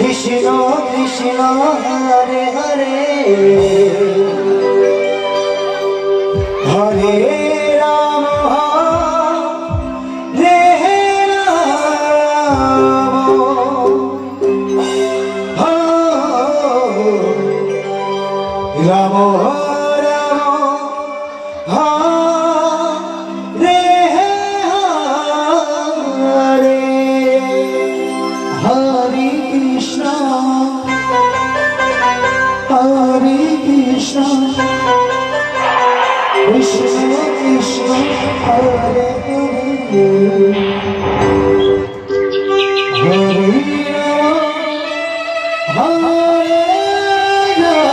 কৃষ্ণ কৃষ্ণ হরে হরে।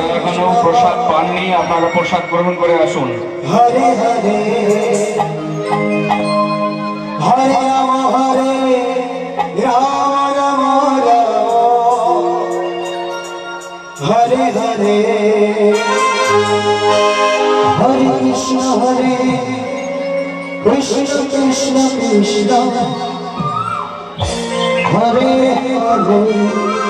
যারা এখনও প্রসাদ পাননি, আপনারা প্রসাদ গ্রহণ করে আসুন। হরে হরে হরে হরে রাম রাম। হরে হরে হরে কৃষ্ণ হরে কৃষ্ণ কৃষ্ণ কৃষ্ণ। হরে হরে।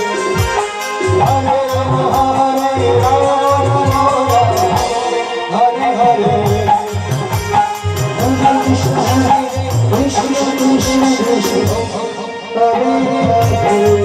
Oh,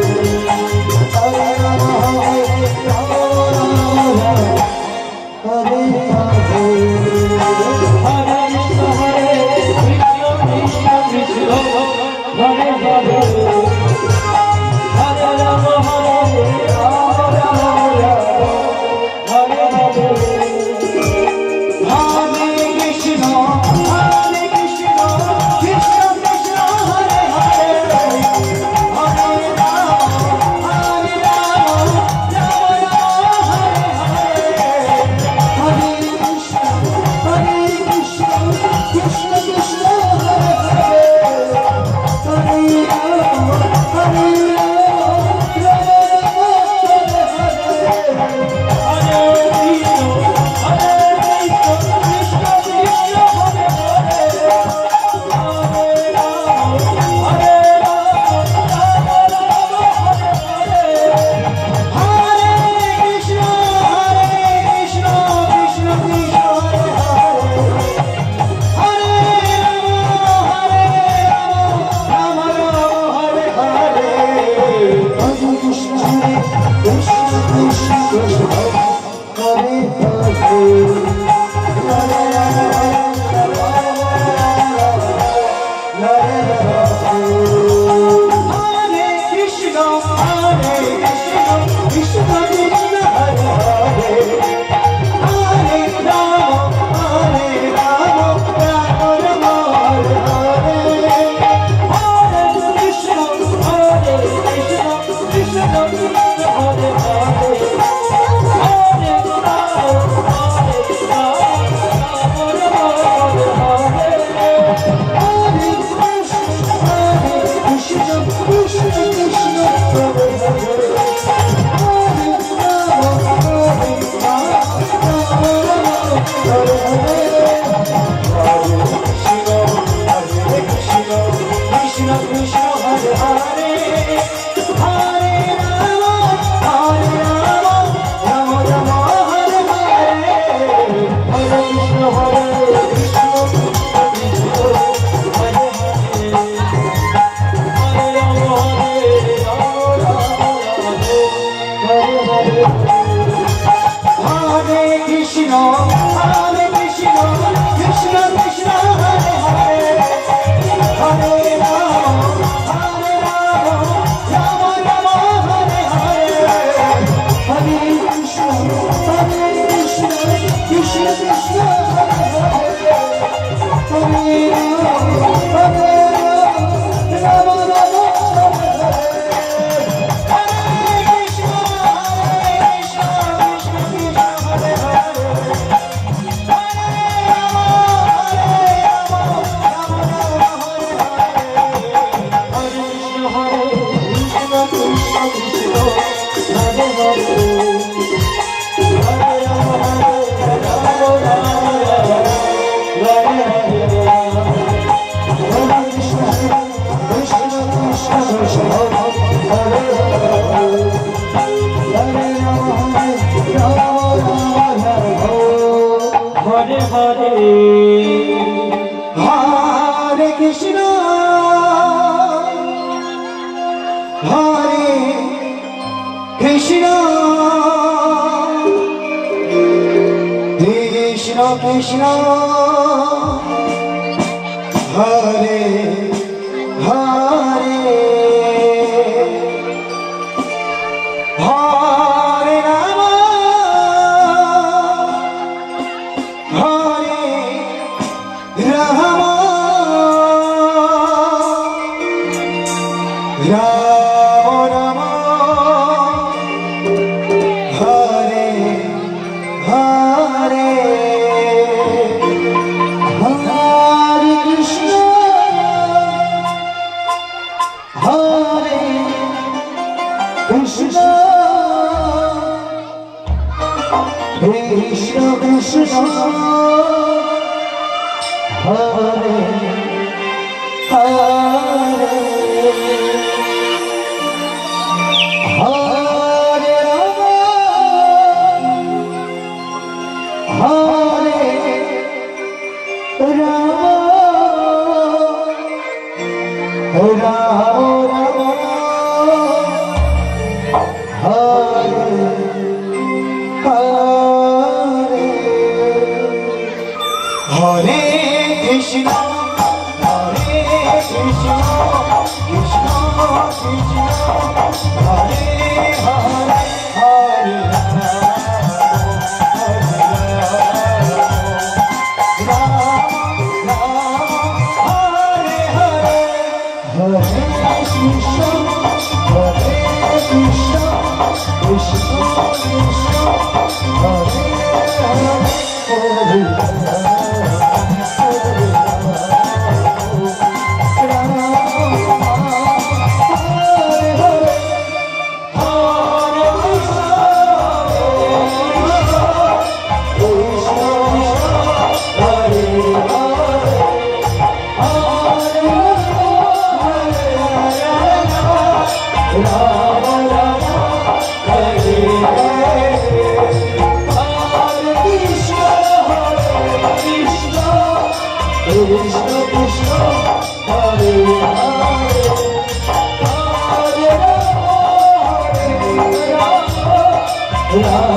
হরে হরে। হরে কৃষ্ণ। হরে Krishna. Krishna Krishna. Hare Krishna Wow.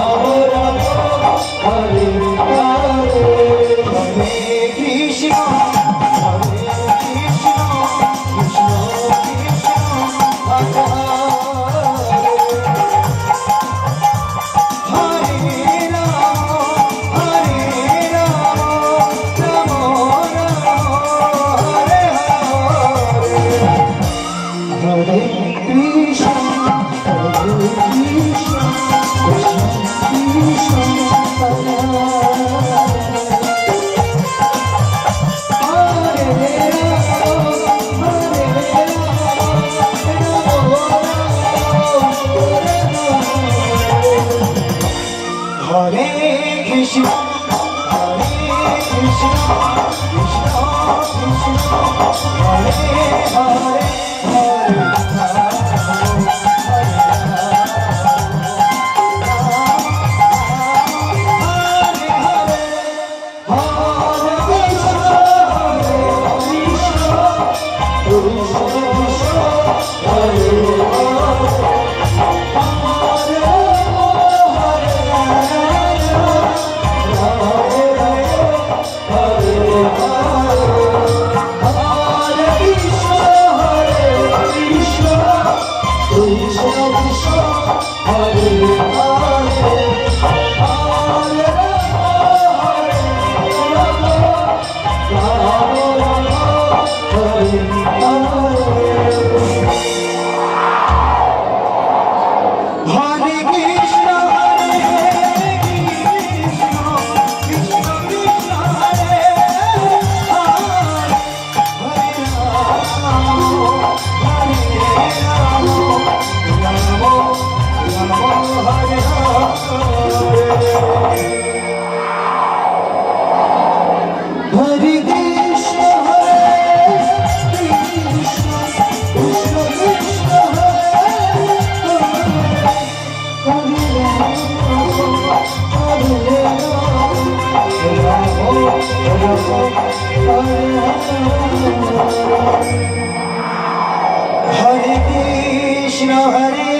Hare Krishna Hare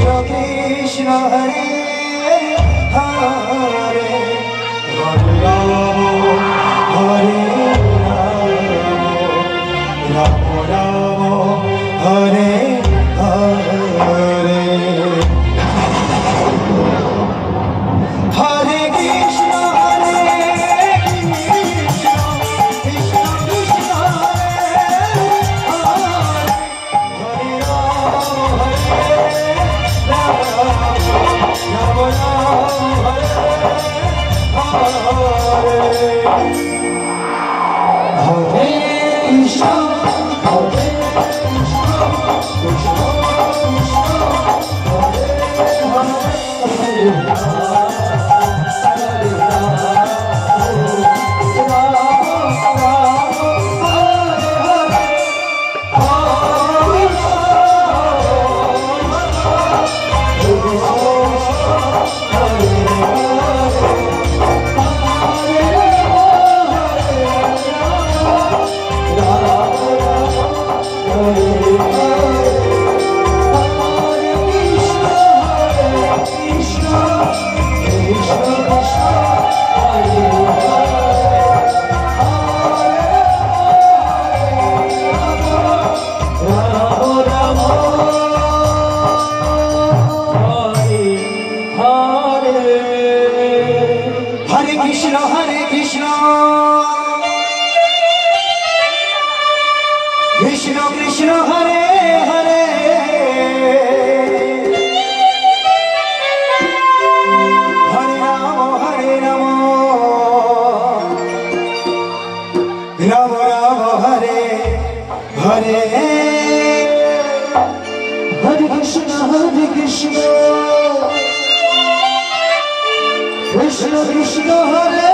白き石針 নব নব হরে হরে। হরে কৃষ্ণ হরে কৃষ্ণ। কৃষ্ণ কৃষ্ণ হরে।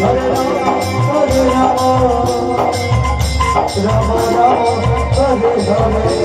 Rama Rama Hare Hare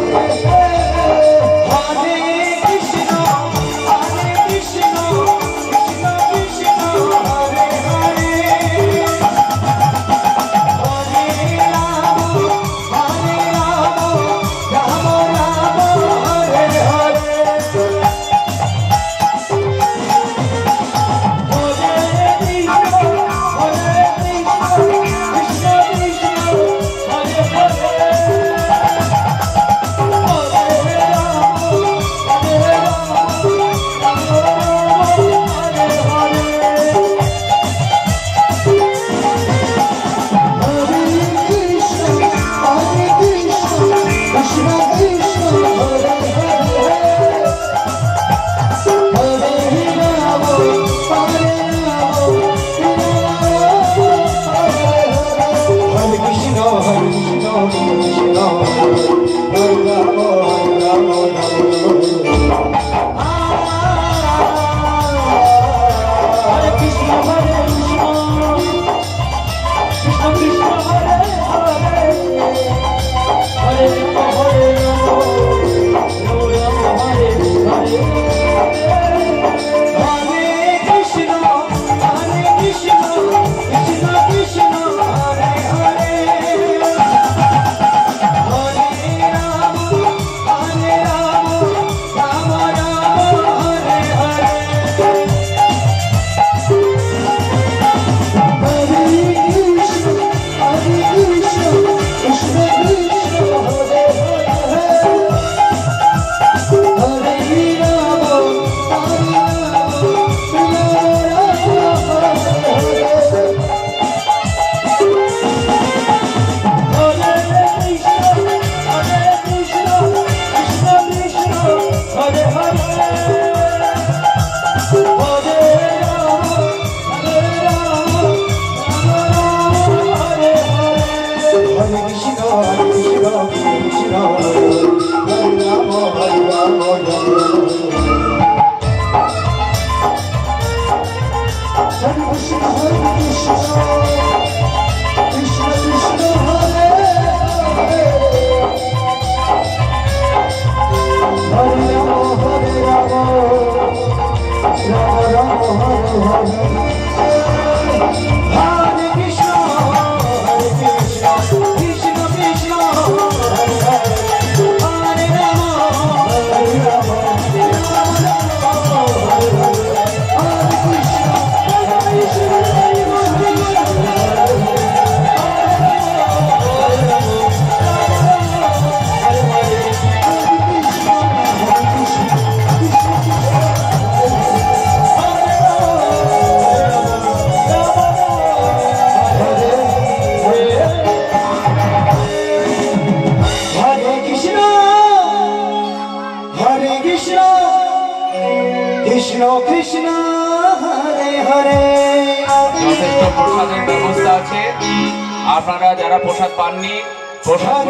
আপনারা যারা প্রসাদ পাননি প্রসাদ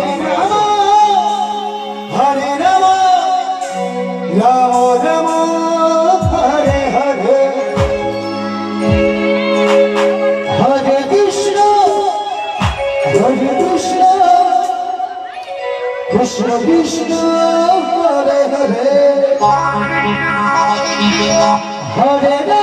হরে রাম রাম রাম হরে হরে। হরে কৃষ্ণ হরে কৃষ্ণ কৃষ্ণ কৃষ্ণ হরে হরে। হরে রাম।